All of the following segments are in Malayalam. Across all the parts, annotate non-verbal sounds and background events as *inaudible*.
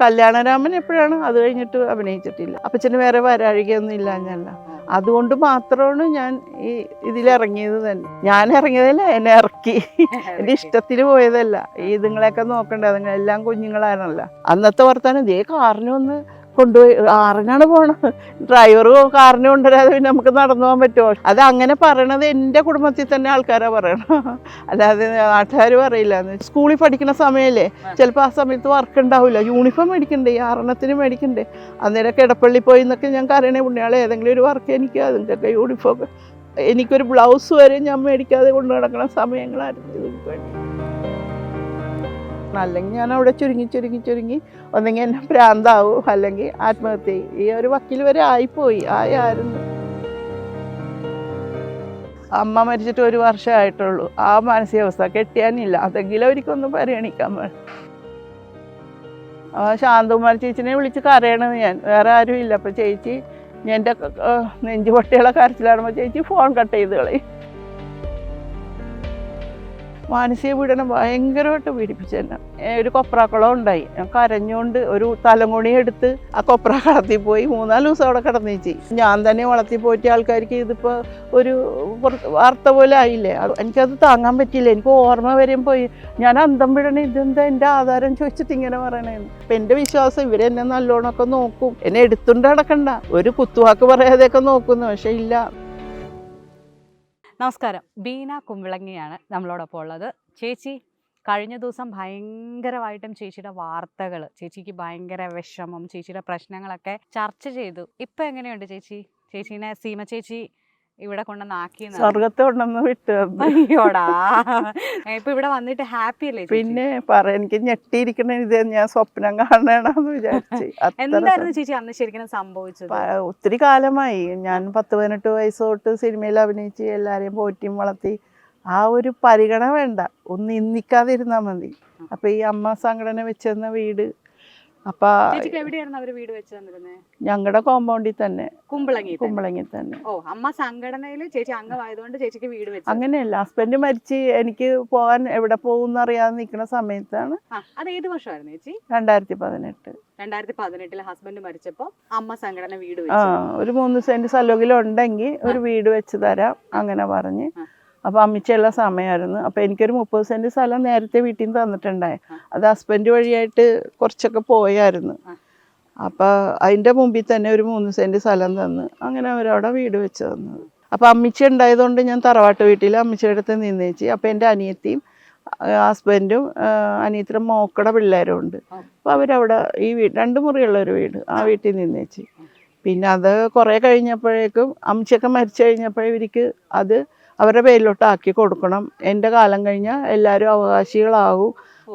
കല്യാണരാമൻ എപ്പോഴാണ് അത് കഴിഞ്ഞിട്ട് അഭിനയിച്ചിട്ടില്ല. അപ്പച്ചന് വേറെ വരാഴികയൊന്നും ഇല്ലാഞ്ഞല്ല. അതുകൊണ്ട് മാത്രമാണ് ഞാൻ ഈ ഇതിലിറങ്ങിയത് തന്നെ. ഞാൻ ഇറങ്ങിയതല്ല എന്നെ ഇറക്കി. *laughs* എന്റെ ഇഷ്ടത്തിൽ പോയതല്ല. ഈ ഇതുങ്ങളെയൊക്കെ നോക്കണ്ടേ അതുങ്ങളെല്ലാം അന്നത്തെ വർത്താനം ഇതേ കാറിന് ഒന്ന് കൊണ്ടുപോയി കാറിനാണ് പോണത്. ഡ്രൈവർ കാറിന് കൊണ്ടുവരാതെ പിന്നെ നമുക്ക് നടന്നു പോകാൻ പറ്റുമോ? അത് അങ്ങനെ പറയണത് എന്റെ കുടുംബത്തിൽ തന്നെ ആൾക്കാരാ പറയണം അല്ലാതെ നാട്ടുകാർ പറയില്ല. സ്കൂളിൽ പഠിക്കുന്ന സമയമല്ലേ ചിലപ്പോൾ ആ സമയത്ത് വർക്ക് ഉണ്ടാവില്ല യൂണിഫോം മേടിക്കണ്ടേ ആറെണ്ണത്തിന് മേടിക്കണ്ടേ? അന്നേരം കിടപ്പള്ളി പോയി എന്നൊക്കെ ഞാൻ കരണേ പുണ്യാളെ ഏതെങ്കിലും ഒരു വർക്ക് എനിക്ക് അതിന്റെയൊക്കെ യൂണിഫോം എനിക്കൊരു ബ്ലൗസ് വരെ ഞാൻ മേടിക്കാതെ കൊണ്ടു നടക്കുന്ന സമയങ്ങളായിരുന്നു ഇതിന് വേണ്ടി അല്ലെങ്കിൽ ഞാൻ അവിടെ ചുരുങ്ങി ചുരുങ്ങി ചുരുങ്ങി. ഒന്നെങ്കിൽ എന്നെ ഭ്രാന്താവും. അല്ലെങ്കിൽ ആത്മഹത്യ ഈ ഒരു വക്കീൽ വരെ ആയിപ്പോയി. ആയായിരുന്നു അമ്മ മരിച്ചിട്ട് ഒരു വർഷമായിട്ടുള്ളൂ. ആ മാനസികാവസ്ഥ കെട്ടിയാനില്ല. അതെങ്കിലും അവർക്കൊന്നും പരിഗണിക്കാൻ വേണം. ശാന്തകുമാർ ചേച്ചിനെ വിളിച്ച് കരയണത് ഞാൻ. വേറെ ആരും ഇല്ല അപ്പോൾ ചേച്ചി എന്റെ നെഞ്ചു പൊട്ടിയുള്ള കരച്ചിലാകുമ്പോൾ ചേച്ചി ഫോൺ കട്ട് ചെയ്ത് കളയും. മാനസിക പീഡനം ഭയങ്കരമായിട്ട് പീഡിപ്പിച്ചു തന്നെ. ഒരു കൊപ്രാക്കുളം ഉണ്ടായി. കരഞ്ഞുകൊണ്ട് ഒരു തലമുണി എടുത്ത് ആ കൊപ്ര കടത്തി പോയി. മൂന്നാൽ ദിവസം അവിടെ കിടന്നേച്ചി ഞാൻ തന്നെ വളർത്തി പോറ്റിയ ആൾക്കാർക്ക് ഇതിപ്പോൾ ഒരു വാർത്ത പോലെ ആയില്ലേ? എനിക്കത് താങ്ങാൻ പറ്റിയില്ല. എനിക്ക് ഓർമ്മ വരെയും പോയി. ഞാൻ അന്തം വിടണേ ഇതെന്താ എന്റെ ആധാരം ചോദിച്ചിട്ട് ഇങ്ങനെ പറയണേന്ന് അപ്പം എന്റെ വിശ്വാസം ഇവരെന്നെ നല്ലോണമൊക്കെ നോക്കും. എന്നെ എടുത്തുകൊണ്ട് നടക്കണ്ട. ഒരു കുത്തുവാക്ക് പറയാതെയൊക്കെ നോക്കുന്നു. പക്ഷെ ഇല്ല. നമസ്കാരം. ബീന കുമ്പിളങ്ങിയാണ് നമ്മളോടൊപ്പം ഉള്ളത്. ചേച്ചി കഴിഞ്ഞ ദിവസം ഭയങ്കരമായിട്ടും ചേച്ചിയുടെ വാർത്തകൾ ചേച്ചിക്ക് ഭയങ്കര വിഷമം ചേച്ചിയുടെ പ്രശ്നങ്ങളൊക്കെ ചർച്ച ചെയ്തു. ഇപ്പം എങ്ങനെയുണ്ട് ചേച്ചി? ചേച്ചീനെ സീമ ചേച്ചി ഇവിടെ സ്വർഗത്തെ വിട്ടു തന്നു. അയ്യോടാ. ഇപ്പൊ ഇവിടെ വന്നിട്ട് ഹാപ്പി അല്ലേ? പിന്നെ പറ എനിക്ക് ഞെട്ടിയിരിക്കണ ഇത് ഞാൻ സ്വപ്നം കാണണെന്ന് വിചാരിച്ചു. എന്തായിരുന്നു ചേച്ചി അന്ന് ശരിക്കും സംഭവിച്ചത്? ഒത്തിരി കാലമായി. ഞാൻ പത്ത് പതിനെട്ട് വയസ്സ് തൊട്ട് സിനിമയിൽ അഭിനയിച്ച് എല്ലാരെയും പോറ്റിയും വളർത്തി. ആ ഒരു പരിഗണന വേണ്ട. ഒന്ന് ഇന്നിക്കാതിരുന്നാൽ മതി. അപ്പൊ ഈ അമ്മ സംഘടന വെച്ചിരുന്ന വീട് അപ്പം എവിടെയായിരുന്നു അവർ വീട് വെച്ച് തന്നിരുന്നത് ഞങ്ങളുടെ കോമ്പൗണ്ടിൽ തന്നെ. കുമ്പളങ്ങി തന്നെ. കുമ്പളങ്ങി തന്നെ. ഓ അമ്മ സംഘടനയിൽ ചേച്ചി അംഗമായതുകൊണ്ട് ചേച്ചിക്ക് വീട് വെച്ചു അങ്ങനെയല്ല ഹസ്ബൻഡ് മരിച്ച് എനിക്ക് പോകാൻ എവിടെ പോകുന്ന അറിയാതെ നിൽക്കുന്ന സമയത്താണ് അത് ഏത് വർഷമായിരുന്നു ചേച്ചി? രണ്ടായിരത്തി പതിനെട്ട് രണ്ടായിരത്തി പതിനെട്ടിൽ ഹസ്ബൻഡ് മരിച്ചപ്പോ അമ്മ സംഘടന വീട് ആ വെച്ചു ഒരു മൂന്ന് സെന്റ് സ്ഥലമെങ്കിലും ഉണ്ടെങ്കിൽ ഒരു വീട് വെച്ച് തരാം അങ്ങനെ പറഞ്ഞ്. അപ്പോൾ അമ്മിച്ചുള്ള സമയമായിരുന്നു അപ്പോൾ എനിക്കൊരു മുപ്പത് സെന്റ് സ്ഥലം നേരത്തെ വീട്ടിൽ നിന്ന് തന്നിട്ടുണ്ടായി അത് ഹസ്ബൻഡ് വഴിയായിട്ട് കുറച്ചൊക്കെ പോയായിരുന്നു. അപ്പോൾ അതിന്റെ മുമ്പിൽ തന്നെ ഒരു മൂന്ന് സെന്റ് സ്ഥലം തന്ന്. അങ്ങനെ അവരവിടെ വീട് വെച്ച് തന്നത് അപ്പോൾ അമ്മിച്ച ഉണ്ടായതുകൊണ്ട് ഞാൻ തറവാട്ട് വീട്ടിൽ അമ്മിച്ചയുടെ അടുത്ത് നിന്നേച്ചി. അപ്പോൾ എന്റെ അനിയത്തിയും ഹസ്ബൻഡും അനിയത്തിന്റെ മോക്കടെ പിള്ളേരും ഉണ്ട്. അപ്പോൾ അവരവിടെ ഈ വീട് രണ്ട് മുറിയുള്ള ഒരു വീട് ആ വീട്ടിൽ നിന്നേച്ചി. പിന്നെ അത് കുറേ കഴിഞ്ഞപ്പോഴേക്കും അമ്മച്ചൊക്കെ മരിച്ചു കഴിഞ്ഞപ്പോഴേ ഇവർക്ക് അത് അവരുടെ പേരിലോട്ട് ആക്കി കൊടുക്കണം. എന്റെ കാലം കഴിഞ്ഞാൽ എല്ലാവരും അവകാശികളാവും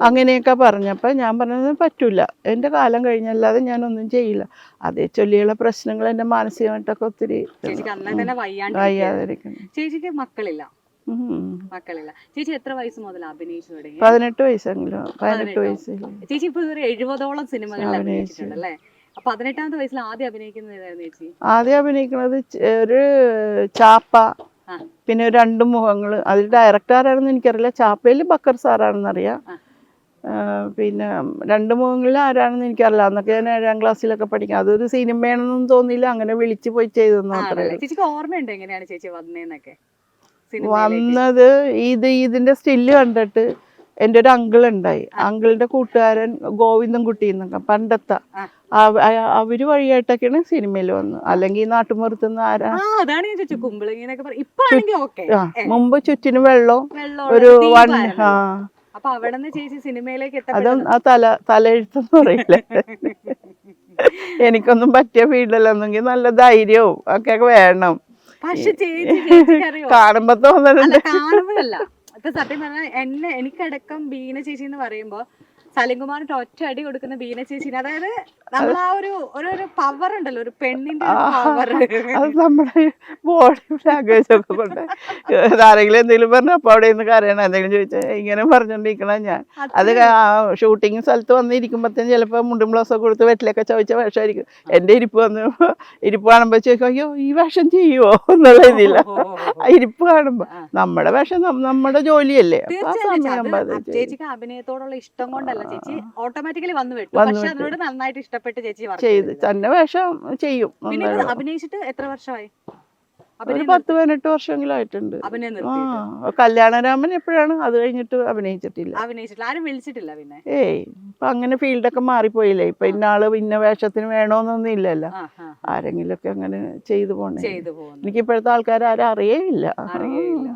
അങ്ങനെയൊക്കെ പറഞ്ഞപ്പോൾ ഞാൻ പറഞ്ഞത് പറ്റില്ല എന്റെ കാലം കഴിഞ്ഞല്ലാതെ ഞാനൊന്നും ചെയ്യില്ല. അതേ ചൊല്ലിയുള്ള പ്രശ്നങ്ങൾ എന്റെ മാനസികമായിട്ടൊക്കെ ഒത്തിരി വയ്യാതിരിക്കുന്നു. ചേച്ചിക്ക് മക്കളില്ല. മക്കളില്ല. ചേച്ചി എത്ര വയസ്സ് മുതൽ അഭിനയിച്ചു തുടങ്ങി പതിനെട്ട് വയസ്സെങ്കിലും പതിനെട്ട് വയസ്സ് ചേച്ചി ഇപ്പൊ എഴുപതോളം സിനിമകളിൽ അഭിനയിച്ചിട്ടുണ്ട് അല്ലേ? പതിനെട്ടാമത്തെ വയസ്സിൽ ആദ്യം അഭിനയിക്കുന്നത് ഏതായിരുന്നു ചേച്ചി? ആദ്യം അഭിനയിക്കുന്നത് ഒരു ചാപ്പ. പിന്നെ രണ്ട് മുഖങ്ങൾ അതിൽ ഡയറക്ടർ ആരാണെന്ന് എനിക്കറിയില്ല. ചാപ്പയിൽ ബക്കർ സാറാണെന്നറിയാം. പിന്നെ രണ്ട് മുഖങ്ങളിൽ ആരാണെന്ന് എനിക്കറിയില്ല. അന്നൊക്കെ ഞാൻ ഏഴാം ക്ലാസ്സിലൊക്കെ പഠിക്കാം. അതൊരു സിനിമയാണെന്നൊന്നും തോന്നിയില്ല. അങ്ങനെ വിളിച്ചു പോയി ചെയ്തെന്ന് മാത്രമേ ഓർമ്മയുണ്ട് എങ്ങനെയാണ് ചേച്ചി വന്നേന്നൊക്കെ. വന്നത് ഇത് ഇതിന്റെ സ്റ്റില്ല് കണ്ടിട്ട് എന്റെ ഒരു അങ്കിൾ ഉണ്ടായി അങ്കിളിന്റെ കൂട്ടുകാരൻ ഗോവിന്ദൻകുട്ടി എന്നൊക്കെ പണ്ടത്തെ. അവർ വഴിയായിട്ടൊക്കെയാണ് സിനിമയിൽ വന്നത് അല്ലെങ്കിൽ നാട്ടുമ്പുറത്ത് ആരാ? മുമ്പ് ചുറ്റിനും വെള്ളം ഒരു വൺ ആ. അതും ആ തല തലയെഴുത്തെന്ന് പറയില്ലേ? എനിക്കൊന്നും പറ്റിയ ഫീൽഡിലൊന്നെങ്കിൽ നല്ല ധൈര്യവും ഒക്കെ വേണം. പക്ഷെ കാണുമ്പോ അല്ല ഇപ്പൊ സത്യം പറഞ്ഞാൽ എന്നെ എനിക്കടക്കം ബീന ചേച്ചി എന്ന് പറയുമ്പോ സലിംകുമാറിന്റെ ഒറ്റ അടി കൊടുക്കുന്ന ബീന ചേച്ചിന്. അതായത് നമ്മൾ ആ ഒരു ഒരു പവർ ഉണ്ടല്ലോ ഒരു പെണ്ണിന്റെ പവർ അത് നമ്മുടെ ബോഡി ലാംഗ്വേജ് ഒക്കെ കൊണ്ട്. ആരെങ്കിലും എന്തെങ്കിലും പറഞ്ഞു അപ്പൊ അവിടെ നിന്ന് കരയണം? എന്തെങ്കിലും ചോദിച്ചാൽ ഇങ്ങനെ പറഞ്ഞോണ്ടിരിക്കണം ഞാൻ? അത് ഷൂട്ടിങ് സ്ഥലത്ത് വന്നിരിക്കുമ്പോഴത്തേന് ചിലപ്പോൾ മുണ്ടും ബ്ലൗസ് ഒക്കെ കൊടുത്ത് വെറ്റിലൊക്കെ ചോദിച്ച വേഷമായിരിക്കും. എന്റെ ഇരിപ്പ് വന്ന് ഇരിപ്പ് കാണുമ്പോൾ ചോദിക്കും അയ്യോ ഈ വേഷം ചെയ്യുവോ? എന്നുള്ള ഇതില്ല. ഇരിപ്പ് കാണുമ്പോൾ നമ്മുടെ വേഷം നമ്മുടെ ജോലിയല്ലേ? അപ്പൊ സമയം. ചേച്ചിക്ക് അഭിനയത്തോടുള്ള ഇഷ്ടം കൊണ്ടല്ല. വെച്ചിട്ടല്ല ചേച്ചി ഓട്ടോമാറ്റിക്കലി വന്നു വിട്ടു. പക്ഷെ. അതിനോട് നന്നായിട്ട് ഇഷ്ടപ്പെട്ട് ചേച്ചി ചെയ്ത്. തന്നെ വേഷം ചെയ്യും പിന്നെ അഭിനയിച്ചിട്ട് എത്ര വർഷമായി? ഒരു പത്ത് പതിനെട്ട് വർഷമെങ്കിലും ആയിട്ടുണ്ട്. കല്യാണരാമൻ എപ്പോഴാണ് അത് കഴിഞ്ഞിട്ട് അഭിനയിച്ചിട്ടില്ല? അഭിനയിച്ചിട്ടില്ല. ആരും വിളിച്ചിട്ടില്ല പിന്നെ. ഏയ് ഇപ്പൊ അങ്ങനെ ഫീൽഡൊക്കെ മാറിപ്പോയില്ലേ? ഇപ്പൊ ഇന്നാൾ ഇന്ന വേഷത്തിന് വേണോന്നൊന്നും ഇല്ലല്ലോ. ആരെങ്കിലും ഒക്കെ അങ്ങനെ ചെയ്തു പോണേ. എനിക്ക് ഇപ്പോഴത്തെ ആൾക്കാർ ആരും അറിയേയില്ല. അറിയില്ല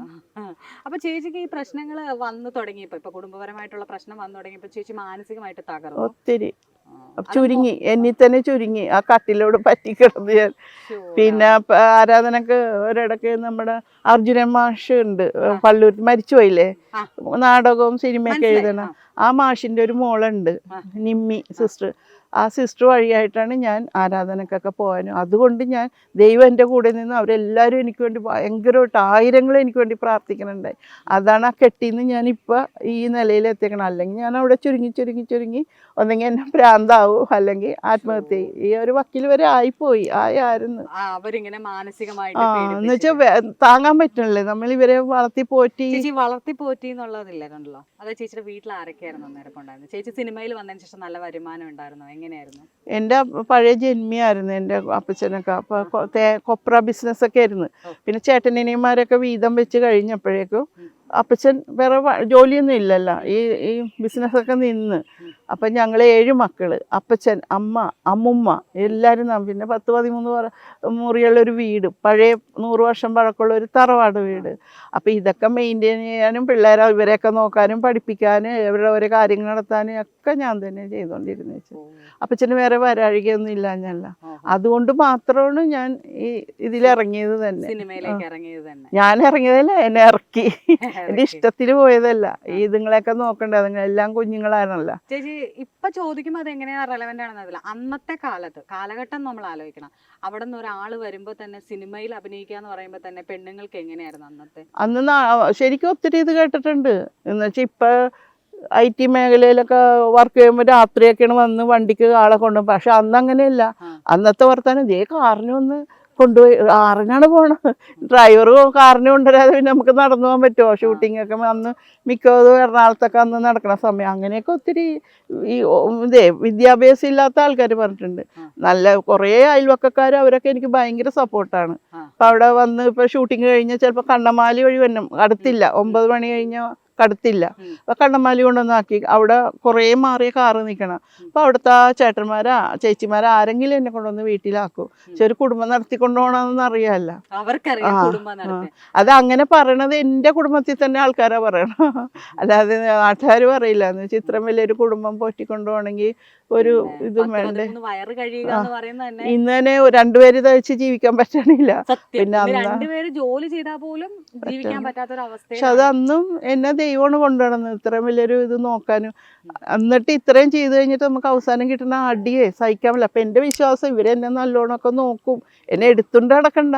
അപ്പൊ ചേച്ചിക്ക് ഈ പ്രശ്നങ്ങൾ വന്നു തുടങ്ങിയപ്പോ ഇപ്പൊ കുടുംബപരമായിട്ടുള്ള പ്രശ്നം വന്നു തുടങ്ങിയപ്പോ ചേച്ചി മാനസികമായിട്ട് തകർന്നു? ഒത്തിരി. ചുരുങ്ങി എന്നി തന്നെ ചുരുങ്ങി. ആ കട്ടിലോട് പറ്റിക്കിടന്ന് ഞാൻ പിന്നെ ആരാധനക്ക് ഒരിടക്ക് നമ്മുടെ അർജുനൻ മാഷ് ഉണ്ട് പള്ളൂർ മരിച്ചുപോയില്ലേ. നാടകവും സിനിമയൊക്കെ എഴുതണം ആ, മാഷിന്റെ ഒരു മോളുണ്ട്. നിമ്മി സിസ്റ്റർ. ആ സിസ്റ്റർ വഴിയായിട്ടാണ് ഞാൻ ആരാധനക്കൊക്കെ പോകാനും. അതുകൊണ്ട് ഞാൻ ദൈവം എന്റെ കൂടെ നിന്ന് അവരെല്ലാവരും എനിക്ക് വേണ്ടി ഭയങ്കരമായിട്ട് ആയിരങ്ങൾ എനിക്ക് വേണ്ടി പ്രാർത്ഥിക്കുന്നുണ്ടായി അതാണ് ആ കെട്ടിന്ന് ഞാൻ ഇപ്പൊ ഈ നിലയിൽ എത്തിക്കണം അല്ലെങ്കിൽ ഞാൻ അവിടെ ചുരുങ്ങി ചുരുങ്ങി ചുരുങ്ങി ഒന്നെങ്കിൽ എന്നെ ഭ്രാന്താവും അല്ലെങ്കിൽ ആത്മഹത്യ ഈ ഒരു വക്കീൽ വരെ ആയിപ്പോയി. ആയായിരുന്നു അവരിങ്ങനെ മാനസികമായിട്ട് എന്ന് വെച്ചാൽ താങ്ങാൻ പറ്റണല്ലേ? നമ്മൾ ഇവരെ വളർത്തി പോറ്റി. വളർത്തി പോറ്റി എന്നുള്ളതില്ല കണ്ടല്ലോ? അത് ചേച്ചിയുടെ വീട്ടിൽ ആരൊക്കെയായിരുന്നു അന്നേരം ഉണ്ടായിരുന്നു ചേച്ചി സിനിമയിൽ വന്നതിന് ശേഷം നല്ല വരുമാനം ഉണ്ടായിരുന്നു? എങ്ങനെയായിരുന്നു? എന്റെ പഴയ ജന്മിയായിരുന്നു എന്റെ അപ്പച്ചനൊക്കെ. അപ്പോൾ കൊപ്ര ബിസിനസ് കൊപ്ര ബിസിനസ്സൊക്കെ ആയിരുന്നു. പിന്നെ ചേട്ടനിയന്മാരൊക്കെ വീതം വെച്ച് കഴിഞ്ഞപ്പോഴേക്കും. അപ്പച്ചൻ വേറെ ജോലിയൊന്നും ഇല്ലല്ലോ. ഈ ഈ ബിസിനസ്സൊക്കെ നിന്ന്. അപ്പം ഞങ്ങൾ ഏഴ് മക്കൾ അപ്പച്ചൻ അമ്മ അമ്മുമ്മ എല്ലാവരും നാം പിന്നെ പത്ത് പതിമൂന്ന് മുറിയുള്ളൊരു വീട്. പഴയ നൂറ് വർഷം പഴക്കമുള്ള ഒരു തറവാട് വീട്. അപ്പോൾ ഇതൊക്കെ മെയിന്റെയിൻ ചെയ്യാനും പിള്ളേരെ ഇവരെയൊക്കെ നോക്കാനും പഠിപ്പിക്കാനും ഇവരുടെ ഓരോ കാര്യങ്ങൾ നടത്താനും ഒക്കെ ഞാൻ തന്നെ ചെയ്തുകൊണ്ടിരുന്നു വെച്ചു അപ്പച്ചന് വേറെ വരാഴികയൊന്നും ഇല്ലാഞ്ഞല്ല. അതുകൊണ്ട് മാത്രമാണ് ഞാൻ ഈ ഇതിലിറങ്ങിയത് തന്നെ. ഞാൻ ഇറങ്ങിയതല്ല എന്നെ ഇറക്കി. എന്റെ ഇഷ്ടത്തിൽ പോയതല്ല. ഈ ഇതുങ്ങളെയൊക്കെ നോക്കണ്ടേ? അതുങ്ങളെല്ലാം കുഞ്ഞുങ്ങളായിരുന്നല്ലോ. ചേച്ചി ഇപ്പൊ ചോദിക്കുമ്പോൾ അത് എങ്ങനെയാണ് റെലവെന്റ് ആണെന്നതില്ല അന്നത്തെ കാലത്ത് കാലഘട്ടം നമ്മൾ ആലോചിക്കണം. അവിടെ നിന്ന് ഒരാൾ വരുമ്പോൾ തന്നെ സിനിമയിൽ അഭിനയിക്കുക എന്ന് പറയുമ്പോൾ തന്നെ പെണ്ണുങ്ങൾക്ക് എങ്ങനെയായിരുന്നു അന്നത്തെ? അന്ന് ശരിക്കും ഒത്തിരി ഇത് കേട്ടിട്ടുണ്ട്. എന്ന് വെച്ചാൽ ഇപ്പം ഐ ടി മേഖലയിലൊക്കെ വർക്ക് ചെയ്യുമ്പോൾ രാത്രിയൊക്കെയാണ് വന്ന് വണ്ടിക്ക് ആളെ കൊണ്ടുപോകും. പക്ഷെ അന്ന് അങ്ങനെയല്ല അന്നത്തെ വർത്താനം ഇതേ കാറിന് വന്ന് കൊണ്ടുപോയി ആറിനാണ് പോണത്. ഡ്രൈവർ കാറിന് കൊണ്ടുവരാതെ പിന്നെ നമുക്ക് നടന്നു പോകാൻ പറ്റുമോ? ഷൂട്ടിംഗ് ഒക്കെ അന്ന് മിക്കതും എറണാകുളത്തൊക്കെ അന്ന് നടക്കുന്ന സമയം. അങ്ങനെയൊക്കെ ഒത്തിരി ഈ ഇതേ വിദ്യാഭ്യാസം ഇല്ലാത്ത ആൾക്കാർ പറഞ്ഞിട്ടുണ്ട്. നല്ല കുറേ അയൽവക്കക്കാർ അവരൊക്കെ എനിക്ക് ഭയങ്കര സപ്പോർട്ടാണ് ആ. അപ്പം അവിടെ വന്ന് ഇപ്പോൾ ഷൂട്ടിങ് കഴിഞ്ഞാൽ ചിലപ്പോൾ കണ്ണമാലി വഴി വന്നും അടുത്തില്ല. ഒമ്പത് മണി കഴിഞ്ഞാൽ കടുത്തില്ല. അപ്പോൾ കണ്ണമാലി കൊണ്ടുവന്നാക്കി അവിടെ കുറേ മാറിയ കാറ് നിൽക്കണം. അപ്പോൾ അവിടുത്തെ ആ ചേട്ടന്മാരാ ചേച്ചിമാരാ ആരെങ്കിലും എന്നെ കൊണ്ടുവന്ന് വീട്ടിലാക്കും. പക്ഷെ ഒരു കുടുംബം നടത്തിക്കൊണ്ടുപോകണമെന്ന് അറിയാമല്ല അവർക്കറിയാം കുടുംബം നടത്തി അത് അങ്ങനെ പറയണത് എന്റെ കുടുംബത്തിൽ തന്നെ ആൾക്കാരാ പറയണം അല്ലാതെ നാട്ടുകാർ പറയില്ല. എന്ന് വെച്ചാൽ ഇത്രയും വലിയൊരു കുടുംബം പോറ്റിക്കൊണ്ടുപോകണമെങ്കിൽ ഒരു ഇതും വേണ്ടേ? വയറ് കഴിയുക എന്ന് പറയുന്നത് തന്നെ ഇന്ന് തന്നെ രണ്ടുപേര് തയ്ച്ച് ജീവിക്കാൻ പറ്റണില്ല. പിന്നെ രണ്ടുപേര് ജോലി ചെയ്താൽ പോലും ജീവിക്കാൻ പക്ഷെ അത് അന്നും എന്നെ ദൈവമാണ് കൊണ്ടുവന്നത്. ഇത്രയും വലിയൊരു ഇത് നോക്കാനും. എന്നിട്ട് ഇത്രയും ചെയ്തു കഴിഞ്ഞിട്ട് നമുക്ക് അവസാനം കിട്ടുന്ന അടിയെ സഹിക്കാൻ പറ്റില്ല. അപ്പം എന്റെ വിശ്വാസം ഇവരെന്നെ നല്ലോണമൊക്കെ നോക്കും. എന്നെ എടുത്തുകൊണ്ട് നടക്കണ്ട.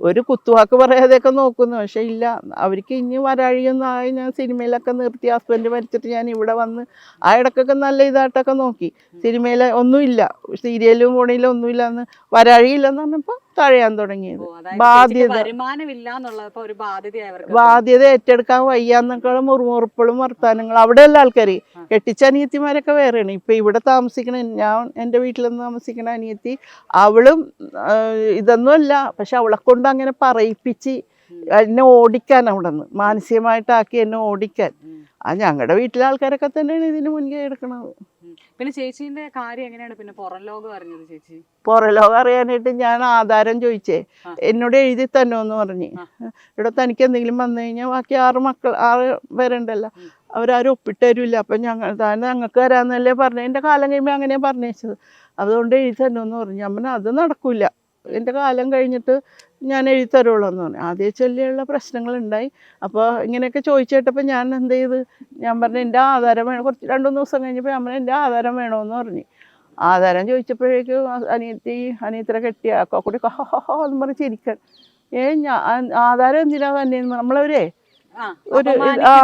ഒരു കുത്തുവാക്ക് പറയാതെയൊക്കെ നോക്കുന്നു. പക്ഷെ ഇല്ല അവർക്ക് ഇനി വരാഴിയൊന്നായി ഞാൻ സിനിമയിലൊക്കെ നിർത്തി ഹസ്ബൻഡ് മരിച്ചിട്ട് ഞാൻ ഇവിടെ വന്ന് ആ ഇടക്കൊക്കെ നല്ല ഇതായിട്ടൊക്കെ നോക്കി. സിനിമയിൽ ഒന്നുമില്ല. സീരിയലും കൂടെയിലും ഒന്നുമില്ല എന്ന് വരാഴിയില്ലെന്ന് പറഞ്ഞപ്പോൾ തഴയാൻ തുടങ്ങിയത് ബാധ്യത. ബാധ്യത ഏറ്റെടുക്കാൻ വയ്യാന്നൊക്കെ മുറുമുറുപ്പളും വർത്താനങ്ങൾ അവിടെയുള്ള ആൾക്കാർ. കെട്ടിച്ച അനിയത്തിമാരൊക്കെ വേറെയാണ് ഇപ്പൊ ഇവിടെ താമസിക്കണ ഞാൻ എന്റെ വീട്ടിലൊന്നും താമസിക്കണ അനിയത്തി അവളും ഇതൊന്നുമല്ല പക്ഷെ അവളെ കൊണ്ട് അങ്ങനെ പറയിപ്പിച്ച്. എന്നെ ഓടിക്കാൻ അവിടെ നിന്ന് മാനസികമായിട്ടാക്കി എന്നെ ഓടിക്കാൻ. ആ ഞങ്ങളുടെ വീട്ടിലെ ആൾക്കാരൊക്കെ തന്നെയാണ് ഇതിന് മുൻകൈ എടുക്കണത് ഉം. പിന്നെ ചേച്ചിന്റെ കാര്യം എങ്ങനെയാണ്? പിന്നെ പുറം ലോകം അറിഞ്ഞത് ചേച്ചി? പുറം ലോകം അറിയാനായിട്ട് ഞാൻ ആധാരം ചോദിച്ചേ. എന്നോട് എഴുതി തന്നോന്ന് പറഞ്ഞ്. പറഞ്ഞു ഇവിടെ തനിക്ക് എന്തെങ്കിലും വന്നു കഴിഞ്ഞാൽ ബാക്കി ആറ് മക്കൾ ആറ് പേരുണ്ടല്ലോ. അവരാരും ഒപ്പിട്ട് തരില്ല അപ്പം ഞങ്ങൾ താൻ ഞങ്ങൾക്ക് വരാന്നല്ലേ പറഞ്ഞു. എന്റെ കാലം കഴിയുമ്പോൾ അങ്ങനെയാ പറഞ്ഞേച്ചത്. അതുകൊണ്ട് എഴുതി തന്നോന്ന് പറഞ്ഞു. അമ്മ അത് നടക്കില്ല എന്റെ കാലം കഴിഞ്ഞിട്ട് ഞാൻ എഴുതി തരുള്ളൂ എന്ന് പറഞ്ഞു. ആദ്യം ചൊല്ലിയുള്ള പ്രശ്നങ്ങളുണ്ടായി. അപ്പോൾ ഇങ്ങനെയൊക്കെ ചോദിച്ചിട്ടപ്പോൾ ഞാൻ എന്ത് ചെയ്ത്? ഞാൻ പറഞ്ഞു എന്റെ ആധാരം വേണം. കുറച്ച് രണ്ട് മൂന്ന് ദിവസം കഴിഞ്ഞപ്പോൾ ഞാൻ പറഞ്ഞു എന്റെ ആധാരം വേണമെന്ന് പറഞ്ഞു. ആധാരം ചോദിച്ചപ്പോഴേക്കും അനിയത്തി അനിയത്തിനെ കെട്ടിയ കൂടി ഹോ എന്ന് പറഞ്ഞ് ചിരിക്കാൻ ഏ ഞാൻ ആധാരം എന്തിനാ തന്നെ നമ്മളവരെ ഒരു ആ.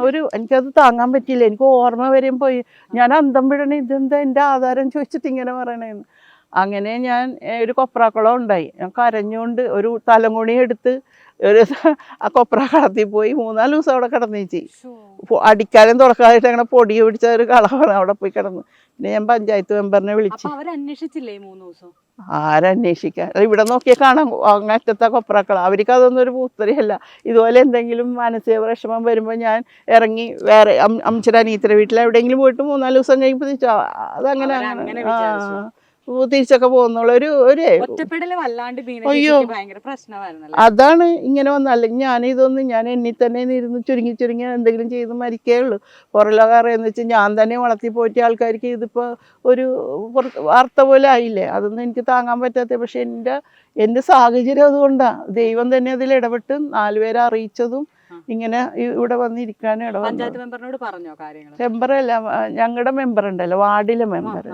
ഒരു എനിക്കത് താങ്ങാൻ പറ്റിയില്ല. എനിക്ക് ഓർമ്മ വരെയും പോയി. ഞാൻ അന്തം വിടണേ ഇതെന്താ എന്റെ ആധാരം? ചോദിച്ചിട്ട് ഇങ്ങനെ പറയണേന്ന്. അങ്ങനെ ഞാൻ ഒരു കൊപ്രാക്കുളം ഉണ്ടായി. ഞാൻ കരഞ്ഞുകൊണ്ട് ഒരു തലമുണി എടുത്ത് ഒരു ആ കൊപ്രാക്കളത്തിൽ പോയി മൂന്നാൽ ദിവസം അവിടെ കിടന്നേച്ചി അടിക്കാനും തുറക്കാതായിട്ട് അങ്ങനെ പൊടി പിടിച്ച ഒരു കളവാണ് അവിടെ പോയി കിടന്ന്. പിന്നെ ഞാൻ പഞ്ചായത്ത് മെമ്പറിനെ വിളിച്ചു. ആരന്വേഷിക്കാൻ? ഇവിടെ നോക്കിയാൽ കാണാം. അങ്ങറ്റത്തെ കൊപ്രാക്കള. അവർക്ക് അതൊന്നും ഒരു പൂത്തറിയല്ല ഇതുപോലെ എന്തെങ്കിലും മാനസിക വിഷമം വരുമ്പോൾ ഞാൻ ഇറങ്ങി വേറെ അമ്മച്ചിയുടെ വീട്ടിൽ എവിടെയെങ്കിലും പോയിട്ട് മൂന്നാൽ ദിവസം കഴിയുമ്പോൾ തിരിച്ചു അതങ്ങനെ അങ്ങനെ തിരിച്ചൊക്കെ പോകുന്നുള്ള ഒരു ഒരു അയ്യോ. അതാണ് ഇങ്ങനെ വന്ന അല്ലെങ്കിൽ ഞാൻ ഇതൊന്നും ഞാൻ എന്നിൽ തന്നെ ഇരുന്ന് ചുരുങ്ങി ചുരുങ്ങി എന്തെങ്കിലും ചെയ്ത് മരിക്കേ ഉള്ളൂ. പുറലോകം അറിയാന്ന് വെച്ചാൽ ഞാൻ തന്നെ വളർത്തി പോറ്റിയ ആൾക്കാർക്ക് ഇതിപ്പോൾ ഒരു വാർത്ത പോലെ ആയില്ലേ? അതൊന്നും എനിക്ക് താങ്ങാൻ പറ്റാത്ത പക്ഷെ എന്റെ എന്റെ സാഹചര്യം അതുകൊണ്ടാണ് ദൈവം തന്നെ അതിൽ ഇടപെട്ട് നാലുപേരെ അറിയിച്ചതും. ഇങ്ങനെ ഇവിടെ വന്നിരിക്കാനും കാര്യങ്ങൾ മെമ്പറല്ല ഞങ്ങളുടെ മെമ്പർ ഉണ്ടല്ലോ വാർഡിലെ മെമ്പർ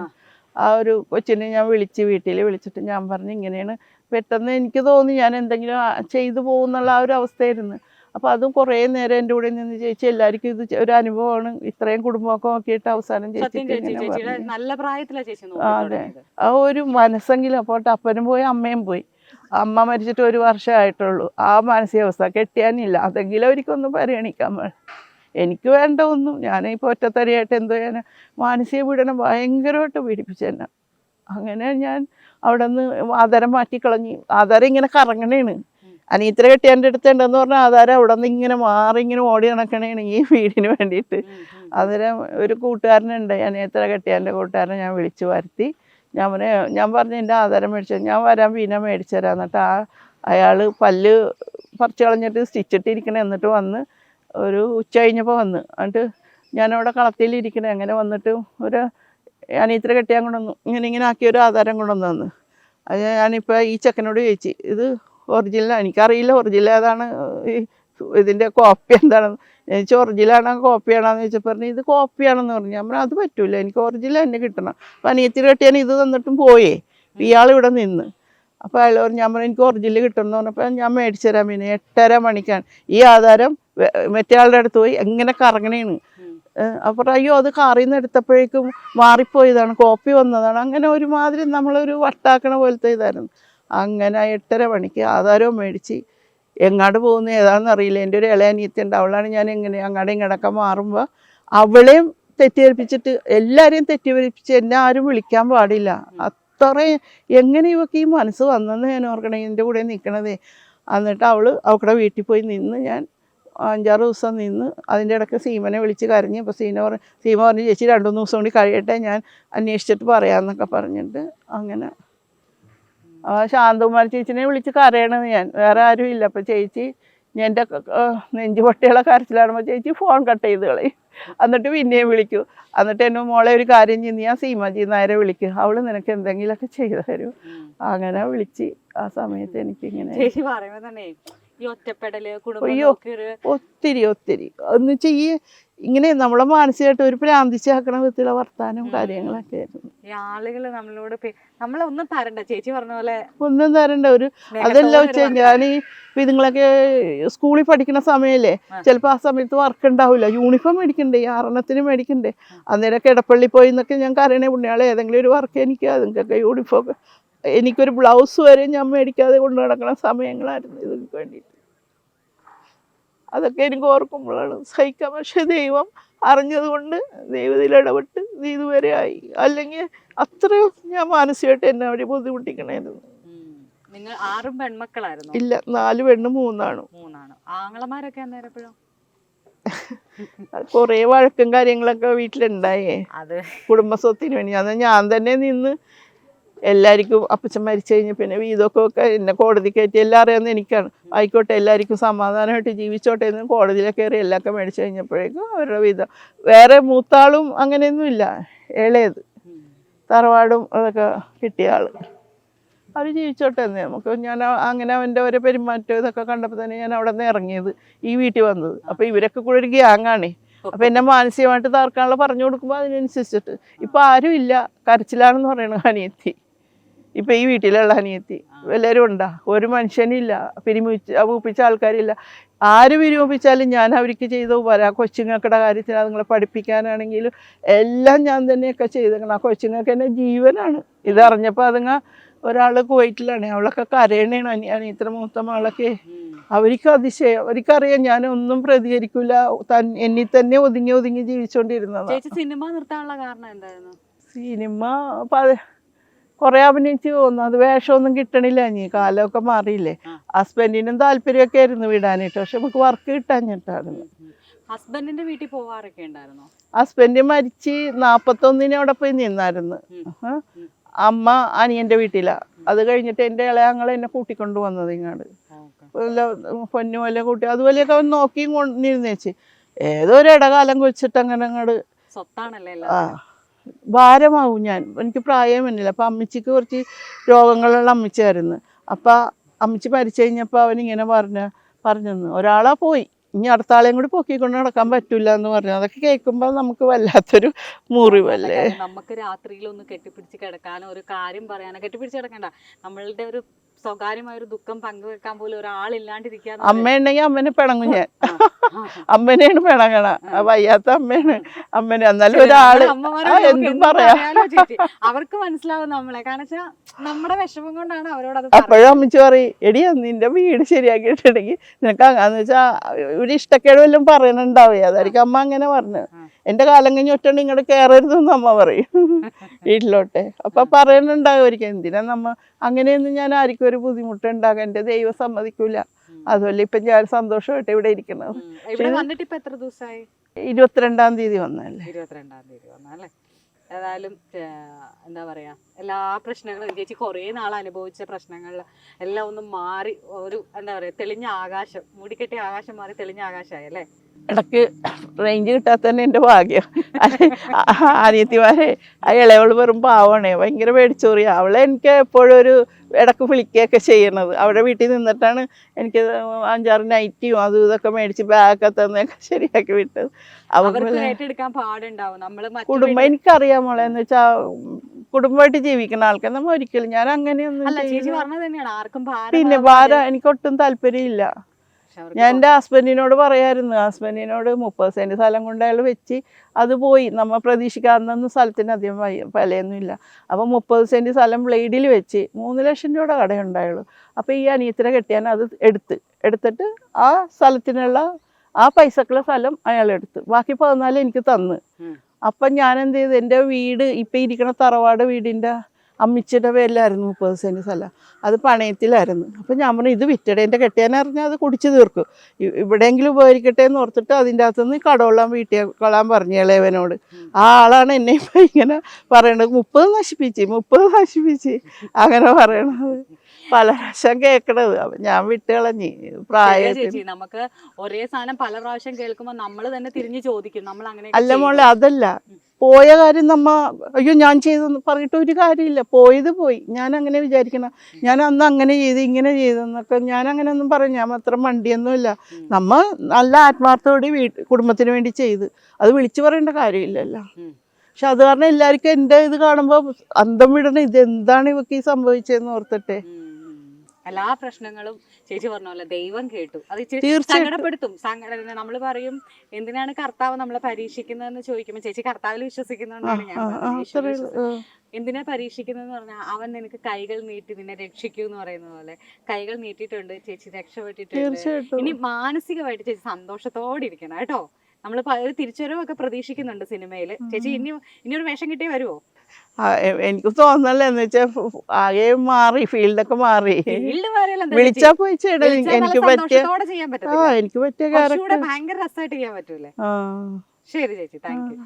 ആ. ഒരു കൊച്ചിനെ ഞാൻ വിളിച്ച് വീട്ടിൽ വിളിച്ചിട്ട് ഞാൻ പറഞ്ഞു ഇങ്ങനെയാണ്. പെട്ടെന്ന് എനിക്ക് തോന്നി ഞാൻ എന്തെങ്കിലും ചെയ്തു പോകുന്നുള്ള ആ ഒരു അവസ്ഥയായിരുന്നു. അപ്പോൾ അതും കുറേ നേരം എന്റെ കൂടെ നിന്ന് ചേച്ചി എല്ലാവർക്കും ഇത് ഒരു അനുഭവമാണ്. ഇത്രയും കുടുംബമൊക്കെ നോക്കിയിട്ട് അവസാനം ചേച്ചി നല്ല ചേച്ചി അതെ. ആ ഒരു മനസ്സെങ്കിലും അപ്പോൾ അപ്പനും പോയി അമ്മയും പോയി. അമ്മ മരിച്ചിട്ട് ഒരു വർഷമായിട്ടുള്ളൂ. ആ മാനസികാവസ്ഥ കെട്ടിയാനില്ല. അതെങ്കിലും അവർക്കൊന്ന് പരിഗണിക്കാൻ വേണം എനിക്ക് വേണ്ട ഒന്നും. ഞാൻ ഇപ്പോൾ ഒറ്റത്തരിയായിട്ട് എന്തോ ഞാൻ മാനസിക പീഡനം ഭയങ്കരമായിട്ട് പീഡിപ്പിച്ചു തന്നെ അങ്ങനെ ഞാൻ അവിടെ നിന്ന് ആധാരം മാറ്റിക്കളഞ്ഞു. ആധാരം ഇങ്ങനെ കറങ്ങണേണ്. അനീത്ര കെട്ടി എന്റെ അടുത്തുണ്ടെന്ന് പറഞ്ഞാൽ ആധാരം അവിടെ നിന്ന് ഇങ്ങനെ മാറി ഇങ്ങനെ ഓടി നടക്കണേണ് ഈ വീടിന് വേണ്ടിയിട്ട്. അന്നേരം ഒരു കൂട്ടുകാരനുണ്ട് അനീത്ര കെട്ടി എന്റെ കൂട്ടുകാരനെ ഞാൻ വിളിച്ചു വരുത്തി. ഞാൻ അവനെ ഞാൻ പറഞ്ഞു എന്റെ ആധാരം മേടിച്ചു. ഞാൻ വരാൻ പിന്നെ മേടിച്ചു തരാം. എന്നിട്ട് ആ അയാൾ പല്ല് പറിച്ചു കളഞ്ഞിട്ട് സ്റ്റിച്ചിട്ടിരിക്കണേ എന്നിട്ട് വന്ന് ഒരു ഉച്ച കഴിഞ്ഞപ്പോൾ വന്ന്. എന്നിട്ട് ഞാനവിടെ കളത്തിലിരിക്കണേ അങ്ങനെ വന്നിട്ട് ഒരു ഞാനിത്ര കെട്ടിയാൻ കൊണ്ടുവന്നു. ഇങ്ങനെ ഇങ്ങനെ ആക്കിയ ഒരു ആധാരം കൊണ്ടുവന്നു വന്ന് അത് ഞാനിപ്പോൾ ഈ ചെക്കനോട് ചോദിച്ചു ഇത് ഒറിജിനൽ എനിക്കറിയില്ല ഒറിജിനൽ ഏതാണ്? ഈ ഇതിന്റെ കോപ്പി എന്താണെന്ന്? എനിക്ക് ഒറിജിനലാണോ കോപ്പിയാണോന്ന് ചോദിച്ചപ്പോൾ പറഞ്ഞു ഇത് കോപ്പിയാണെന്ന് പറഞ്ഞു. ഞാൻ പറഞ്ഞു അത് പറ്റൂല. എനിക്ക് ഒറിജിനൽ തന്നെ കിട്ടണം. അപ്പോൾ അനിയത്തിരി കെട്ടിയാൻ ഇത് തന്നിട്ടും പോയേ. ഇയാൾ ഇവിടെ നിന്ന്. അപ്പോൾ അയാൾ പറഞ്ഞു ഞാൻ പറഞ്ഞു എനിക്ക് ഒറിജിനൽ കിട്ടണം എന്ന് പറഞ്ഞപ്പോൾ ഞാൻ മേടിച്ചു തരാം പിന്നെ എട്ടര മണിക്കാണ്. ഈ ആധാരം വെ- മറ്റേ ആളുടെ അടുത്ത് പോയി എങ്ങനെ കറങ്ങണേണ്. അപ്പോൾ അയ്യോ അത് കാറിൽ എടുത്തപ്പോഴേക്കും മാറിപ്പോയതാണ് കോപ്പി വന്നതാണ്. അങ്ങനെ ഒരുമാതിരി നമ്മളൊരു വട്ടാക്കണ പോലത്തെ ഇതായിരുന്നു. അങ്ങനെ എട്ടര മണിക്ക് ആധാരവും മേടിച്ച് എങ്ങാട് പോകുന്ന ഏതാണെന്ന് അറിയില്ല. എന്റെ ഒരു ഇളയനിയത്തി ഉണ്ട് അവളാണ് ഞാൻ എങ്ങനെ അങ്ങടെ ഇങ്ങടൊക്കെ മാറുമ്പോൾ അവളെയും തെറ്റിദ്ധരിപ്പിച്ചിട്ട് എല്ലാവരെയും തെറ്റിദ്ധരിപ്പിച്ച് എന്നെ ആരും വിളിക്കാൻ പാടില്ല. അത്രയും എങ്ങനെ ഇവക്ക് ഈ മനസ്സ് വന്നെന്ന് ഞാൻ ഓർക്കണേ എന്റെ കൂടെ നിൽക്കണതേ എന്നിട്ട് അവൾ അവക്കടെ വീട്ടിൽ പോയി നിന്ന് ഞാൻ അഞ്ചാറ് ദിവസം നിന്ന് അതിന്റെ ഇടയ്ക്ക് സീമനെ വിളിച്ച് കരഞ്ഞ് അപ്പോൾ സീന പറഞ്ഞു സീമ പറഞ്ഞ് ചേച്ചി രണ്ട് മൂന്ന് ദിവസം കൂടി കഴിയട്ടെ ഞാൻ അന്വേഷിച്ചിട്ട് പറയാമെന്നൊക്കെ പറഞ്ഞിട്ട് അങ്ങനെ ആ ശാന്തകുമാരി ചേച്ചിനെ വിളിച്ച് കരയണമെന്ന് ഞാൻ. വേറെ ആരും ഇല്ല. അപ്പോൾ ചേച്ചി എന്റെ നെഞ്ചു പൊട്ടികളെ കരച്ചിലാകുമ്പോൾ ചേച്ചി ഫോൺ കട്ട് ചെയ്ത് കളയും. എന്നിട്ട് പിന്നെയും വിളിക്കൂ. എന്നിട്ട് എന്നെ മോളെ ഒരു കാര്യം ചെയ്യുന്ന ഞാൻ സീമാജി നേരെ വിളിക്കും. അവൾ നിനക്ക് എന്തെങ്കിലുമൊക്കെ ചെയ്തു തരും. അങ്ങനെ വിളിച്ച് ആ സമയത്ത് എനിക്കിങ്ങനെ ചേച്ചി പറയുമ്പോൾ തന്നെ അയ്യോ. ഒത്തിരി ഒത്തിരി. എന്ന് വെച്ചാൽ ഈ ഇങ്ങനെ നമ്മളെ മാനസികമായിട്ട് ഒരു പ്രാന്തിച്ചാക്കണ വിധത്തിലുള്ള വർത്താനം കാര്യങ്ങളൊക്കെ ആയിരുന്നു. ഈ ആളുകൾ നമ്മളോട് നമ്മളെ ഒന്നും തരണ്ട. ചേച്ചി പറഞ്ഞ പോലെ ഒന്നും തരണ്ട. ഒരു അതെല്ലാം വെച്ചാൽ ഞാൻ ഈ ഇപ്പം ഇതുങ്ങളൊക്കെ സ്കൂളിൽ പഠിക്കുന്ന സമയല്ലേ ചിലപ്പോ ചിലപ്പോൾ ആ സമയത്ത് വർക്ക് ഉണ്ടാവില്ല യൂണിഫോം മേടിക്കണ്ടേ ഈ ആറെണ്ണത്തിന് മേടിക്കണ്ടേ? അന്നേരം കിടപ്പള്ളി പോയി എന്നൊക്കെ ഞാൻ കരയണേ പുണ്യാളെ ഏതെങ്കിലും ഒരു വർക്ക് എനിക്ക്. അതുങ്ങൾക്കൊക്കെ യൂണിഫോം എനിക്കൊരു ബ്ലൗസ് വരെ ഞാൻ മേടിക്കാതെ കൊണ്ടു നടക്കുന്ന സമയങ്ങളായിരുന്നു ഇതിന് വേണ്ടിയിട്ട് അതൊക്കെ എനിക്ക് ഓർക്കുമ്പോഴാണ് സഹിക്കാം. പക്ഷേ ദൈവം അറിഞ്ഞതുകൊണ്ട് ദൈവത്തിൽ ഇടപെട്ട് ഇത് ഇതുവരെ ആയി. അല്ലെങ്കിൽ അത്രയും ഞാൻ മാനസികമായിട്ട് എന്നെ അവരെ ബുദ്ധിമുട്ടിക്കണായിരുന്നു നിങ്ങൾ ആറും പെൺമക്കളായിരുന്നു? ഇല്ല നാല് പെണ്ണും മൂന്നാണ്. മൂന്നാണ്? ആങ്ങളമാരൊക്കെ അന്നേരം എപ്പോഴും? കുറേ വഴക്കും കാര്യങ്ങളൊക്കെ വീട്ടിലുണ്ടായേ. അത്. കുടുംബസ്വത്തിന് വേണ്ടി. അന്ന് ഞാൻ തന്നെ നിന്ന് എല്ലാവർക്കും അപ്പച്ചൻ മരിച്ചു കഴിഞ്ഞ് പിന്നെ വീതമൊക്കെ എന്നെ കോടതി കയറ്റി എല്ലാം അറിയാവുന്ന എനിക്കാണ്. ആയിക്കോട്ടെ എല്ലാവർക്കും സമാധാനമായിട്ട് ജീവിച്ചോട്ടെ എന്ന് കോടതിയിലൊക്കെ കയറി എല്ലാം മേടിച്ചു കഴിഞ്ഞപ്പോഴേക്കും അവരുടെ വീതം വേറെ മൂത്താളും അങ്ങനെയൊന്നുമില്ല ഇളയത്. തറവാടും അതൊക്കെ കിട്ടിയ ആൾ. അവർ ജീവിച്ചോട്ടെ എന്ന് നമുക്ക് ഞാൻ അങ്ങനെ അവന്റെ ഓരോ പെരുമാറ്റം ഇതൊക്കെ കണ്ടപ്പോൾ തന്നെ ഞാൻ അവിടെ നിന്ന് ഇറങ്ങിയത് ഈ വീട്ടിൽ വന്നത്. അപ്പോൾ ഇവരൊക്കെ കൂടെ ഒരു ഗ്യാങ്ങാണേ അപ്പം എന്നെ മാനസികമായിട്ട് തർക്കാനുള്ള പറഞ്ഞു കൊടുക്കുമ്പോൾ അതിനനുസരിച്ചിട്ട്. ഇപ്പം ആരും ഇല്ല കരച്ചിലാണെന്ന് പറയണ അനിയത്തി. ഇപ്പം ഈ വീട്ടിലുള്ള അനിയത്തി എല്ലാവരും ഉണ്ടാ. ഒരു മനുഷ്യനില്ല. പിരിമിച്ച് ഊപ്പിച്ച ആൾക്കാരില്ല. ആര് വിരൂപിച്ചാലും ഞാൻ അവർക്ക് ചെയ്ത ഉപകാരം. ആ കൊച്ചുങ്ങൾക്കുടെ കാര്യത്തിന് അതുങ്ങളെ പഠിപ്പിക്കാനാണെങ്കിലും എല്ലാം ഞാൻ തന്നെയൊക്കെ ചെയ്തേക്കണം. ആ കൊച്ചുങ്ങൾക്ക് എന്നെ ജീവനാണ്. ഇതറിഞ്ഞപ്പോൾ അതുങ്ങ ഒരാൾ കുവൈറ്റിലാണ്. അവളൊക്കെ കരയണേണ് അനി അനിയത്ര മൂത്ത മകളൊക്കെ. അവർക്ക് അതിശയം. അവർക്കറിയാം ഞാൻ ഒന്നും പ്രതികരിക്കില്ല തൻ എന്നിൽ തന്നെ ഒതുങ്ങി ഒതുങ്ങി ജീവിച്ചുകൊണ്ടിരുന്നത് സിനിമ നിർത്താനുള്ള കാരണം എന്തായിരുന്നു? സിനിമ കുറേ അഭിനയിച്ച് തോന്നുന്നു അത് വേഷമൊന്നും കിട്ടണില്ല ഇനി. കാലമൊക്കെ മാറിയില്ലേ. ഹസ്ബൻഡിനും താല്പര്യമൊക്കെ ആയിരുന്നു വിടാനായിട്ട്. പക്ഷെ നമുക്ക് വർക്ക് കിട്ടാഞ്ഞിട്ടായിരുന്നു ഹസ്ബൻഡിന്റെ വീട്ടിൽ പോവാറൊക്കെ ഉണ്ടായിരുന്നോ? ഹസ്ബൻഡ് മരിച്ച് നാപ്പത്തൊന്നിന് അവിടെ പോയി നിന്നായിരുന്നു. അമ്മ അനിയന്റെ വീട്ടിലാ. അത് കഴിഞ്ഞിട്ട് എന്റെ ഇളയങ്ങൾ എന്നെ കൂട്ടിക്കൊണ്ട് വന്നത് ഇങ്ങോട്ട് പൊന്നു പോലെ കൂട്ടി. അതുപോലെയൊക്കെ അവൻ നോക്കിയും കൊണ്ടിരുന്നേച്ച് ഏതോ ഒരു ഇടകാലം കുഴിച്ചിട്ട് അങ്ങനെ അങ്ങോട്ട് സ്വത്താണല്ലേ ആ. ഭാരമാവും ഞാൻ. എനിക്ക് പ്രായം വന്നില്ല. അപ്പം അമ്മച്ചിക്ക് കുറച്ച് രോഗങ്ങളുള്ള അമ്മച്ചായിരുന്നു അപ്പം അമ്മച്ചി മരിച്ചു കഴിഞ്ഞപ്പോൾ അവൻ ഇങ്ങനെ പറഞ്ഞ പറഞ്ഞെന്ന് ഒരാളാ പോയി. ഇനി അടുത്ത ആളെയും കൂടി പൊക്കിക്കൊണ്ട് നടക്കാൻ പറ്റില്ല എന്ന് പറഞ്ഞു. അതൊക്കെ കേൾക്കുമ്പോൾ നമുക്ക് വല്ലാത്തൊരു മുറിവല്ലേ? നമുക്ക് രാത്രിയിൽ ഒന്ന് കെട്ടിപ്പിടിച്ച് കിടക്കാനോ ഒരു കാര്യം പറയാനോ കെട്ടിപ്പിടിച്ച് കിടക്കണ്ട. നമ്മളുടെ ഒരു സ്വകാര്യമായ ഒരു ദുഃഖം പങ്കുവെക്കാൻ പോലും ഒരാളില്ലാണ്ടിരിക്കുക അമ്മയുണ്ടെങ്കിൽ അമ്മനെ പിണങ്ങും ഞാൻ. അമ്മനെയാണ് പിണങ്ങണ ആ വയ്യാത്ത അമ്മയാണ് അമ്മനെ എന്നാലും ഒരാൾ എന്തും പറയാ. അവർക്ക് മനസ്സിലാവും നമ്മളെ. കാരണം നമ്മുടെ വിഷമം കൊണ്ടാണ് അവരോട് അപ്പോഴും അമ്മച്ചി പറയും എടി നിന്റെ വീട് ശരിയാക്കിയിട്ടുണ്ടെങ്കിൽ നിനക്ക് അങ്ങനെ വെച്ചാ ഒരു ഇഷ്ടക്കേട് വല്ലതും പറയണുണ്ടാവേ? അതായിരിക്കും അമ്മ അങ്ങനെ പറഞ്ഞു. എന്റെ കാലം കഴിഞ്ഞ് ഒറ്റണ്ട് ഇങ്ങോട്ട് കയറരുതെന്ന് അമ്മ പറയും. *laughs* വീട്ടിലോട്ടെ. അപ്പൊ പറയുന്നുണ്ടാവുമായിരിക്കും എന്തിനാ നമ്മ അങ്ങനെയൊന്നും ഞാൻ ആർക്കും ഒരു ബുദ്ധിമുട്ടുണ്ടാകാൻ എന്റെ ദൈവം സമ്മതിക്കൂല. അതുപോലെ ഇപ്പൊ ഞാൻ സന്തോഷമായിട്ട് ഇവിടെ ഇരിക്കുന്നത് ഇരുപത്തിരണ്ടാം തീയതി വന്നല്ലേ ഇരുപത്തിരണ്ടാം തീയതി വന്നല്ലേ ഏതായാലും എന്താ പറയാ എല്ലാ പ്രശ്നങ്ങളും ചേച്ചി കുറേ നാൾ അനുഭവിച്ച പ്രശ്നങ്ങളിൽ എല്ലാം ഒന്ന് മാറി ഒരു എന്താ പറയാ തെളിഞ്ഞ ആകാശം മൂടിക്കെട്ടിയ ആകാശം മാറി തെളിഞ്ഞ ആകാശമായി അല്ലേ? ഇടയ്ക്ക് റേഞ്ച് കിട്ടാത്ത തന്നെ എന്റെ ഭാഗ്യം. അനിയത്തിമാരെ ആ ഇളയവൾ വെറും പാവണേ. ഭയങ്കര പേടിച്ചോറി. അവളെ എനിക്ക് എപ്പോഴും ഒരു ഇടയ്ക്ക് വിളിക്കുകയൊക്കെ ചെയ്യണത്. അവിടെ വീട്ടിൽ നിന്നിട്ടാണ് എനിക്ക് അഞ്ചാറ് നൈറ്റിയും അതും ഇതൊക്കെ മേടിച്ച് ബാഗൊക്കെ തന്നൊക്കെ ശരിയാക്കി വിട്ടത്. അവർക്ക് കുടുംബം എനിക്കറിയാം മോളെ. എന്ന് വെച്ചാൽ കുടുംബമായിട്ട് ജീവിക്കുന്ന ആൾക്കാർ നമ്മൾ ഒരിക്കലും ഞാൻ അങ്ങനെയൊന്നും പിന്നെ ഭാര ഭാരം എനിക്കൊട്ടും താല്പര്യമില്ല. ഞാൻ എന്റെ ഹസ്ബൻഡിനോട് പറയായിരുന്നു ഹസ്ബൻഡിനോട് മുപ്പത് സെന്റ് സ്ഥലം കൊണ്ട് അയാൾ വെച്ച് അത് പോയി. നമ്മൾ പ്രതീക്ഷിക്കാവുന്ന സ്ഥലത്തിന് അധികം വിലയൊന്നുമില്ല. അപ്പോൾ മുപ്പത് സെന്റ് സ്ഥലം ബ്ലേഡിൽ വെച്ച് മൂന്ന് ലക്ഷം രൂപയുടെ കടയുണ്ടായുള്ളൂ അപ്പോൾ ഈ അനിയത്തിനെ കെട്ടിയാൻ അത് എടുത്ത് എടുത്തിട്ട് ആ സ്ഥലത്തിനുള്ള ആ പൈസക്കുള്ള സ്ഥലം അയാൾ എടുത്ത്. ബാക്കി പതിനാല് എനിക്ക് തന്ന്. അപ്പം ഞാൻ എന്ത് ചെയ്തു? എന്റെ വീട് ഇപ്പം ഇരിക്കണ തറവാട് വീടിന്റെ അമ്മിച്ചിയുടെ പേരിലായിരുന്നു മുപ്പത് സെന്റ് സ്ഥലം. അത് പണയത്തിലായിരുന്നു. അപ്പം ഞാൻ പറഞ്ഞു ഇത് വിറ്റടേന്റെ കെട്ടിയാനറിഞ്ഞാൽ അത് കുടിച്ച് തീർക്കും. ഇവിടെയെങ്കിലും ഉപകരിക്കട്ടെ എന്ന് ഓർത്തിട്ട് അതിന്റെ അകത്തുനിന്ന് കടവെള്ളം കൊള്ളാൻ പറഞ്ഞു ഇളയവനോട്. ആ ആളാണ് എന്നെ ഇപ്പം ഇങ്ങനെ പറയണത്. മുപ്പത് നശിപ്പിച്ച് മുപ്പത് നശിപ്പിച്ച് അങ്ങനെ പറയണത്. പല പ്രാവശ്യം കേൾക്കണത്. ഞാൻ വിട്ട് കളഞ്ഞ്. ശരിയാ പ്രായത്തിൽ നമുക്ക് ഒരേ സാധനം പല പ്രാവശ്യം കേൾക്കുമ്പോൾ നമ്മൾ തന്നെ തിരിഞ്ഞു ചോദിക്കും. നമ്മൾ അങ്ങനെ അല്ല മോളെ അതല്ല. പോയ കാര്യം നമ്മ അയ്യോ ഞാൻ ചെയ്തെന്ന് പറഞ്ഞിട്ട് ഒരു കാര്യമില്ല. പോയത് പോയി. ഞാൻ അങ്ങനെ വിചാരിക്കണം. ഞാൻ അന്ന് അങ്ങനെ ചെയ്ത് ഇങ്ങനെ ചെയ്തെന്നൊക്കെ ഞാൻ അങ്ങനെ ഒന്നും പറയും ഞാൻ അത്ര മണ്ടിയൊന്നുമില്ല. നമ്മ നല്ല ആത്മാർത്ഥത്തോടെ വീട്ട് കുടുംബത്തിന് വേണ്ടി ചെയ്ത്. അത് വിളിച്ചു പറയേണ്ട കാര്യമില്ലല്ലോ. പക്ഷെ അത് കാരണം എല്ലാവർക്കും എന്റെ ഇത് കാണുമ്പോൾ അന്തം വിടണം. ഇത് എന്താണ് ഇവക്ക് ഈ സംഭവിച്ചതെന്ന് ഓർത്തിട്ടെ. എല്ലാ പ്രശ്നങ്ങളും ചേച്ചി പറഞ്ഞ പോലെ ദൈവം കേട്ടു. അത് ഇച്ചിരി. സങ്കടപ്പെടുത്തും. സങ്കട നമ്മൾ പറയും എന്തിനാണ് കർത്താവ് നമ്മളെ പരീക്ഷിക്കുന്നതെന്ന് ചോദിക്കുമ്പോൾ ചേച്ചി കർത്താവിൽ വിശ്വസിക്കുന്നതുകൊണ്ടാണ് ഞാൻ പറഞ്ഞത്. എന്തിനാ പരീക്ഷിക്കുന്നതെന്ന് പറഞ്ഞാൽ അവൻ നിനക്ക് കൈകൾ നീട്ടി നിന്നെ രക്ഷിക്കൂ എന്ന് പറയുന്ന പോലെ. കൈകൾ നീട്ടിയിട്ടുണ്ട് ചേച്ചി രക്ഷപ്പെട്ടിട്ടുണ്ട്. ഇനി മാനസികമായിട്ട് ചേച്ചി സന്തോഷത്തോടെ ഇരിക്കണം കേട്ടോ. നമ്മൾ ഒരു തിരിച്ചുവരവൊക്കെ പ്രതീക്ഷിക്കുന്നുണ്ട് സിനിമയിൽ ചേച്ചി ഇനി ഇനി ഒരു വേഷം കിട്ടിയേ വരുമോ എനിക്ക് തോന്നല്ല എന്ന് വെച്ചാൽ ആകെ മാറി ഫീൽഡൊക്കെ മാറി. വിളിച്ചാ പോയി ചെയ്യണം എനിക്ക് പറ്റിയ ആ എനിക്ക് പറ്റിയ കാര്യം ഭയങ്കര രസമായിട്ട് ചെയ്യാൻ പറ്റൂലേ ശരി ചേച്ചി താങ്ക് യു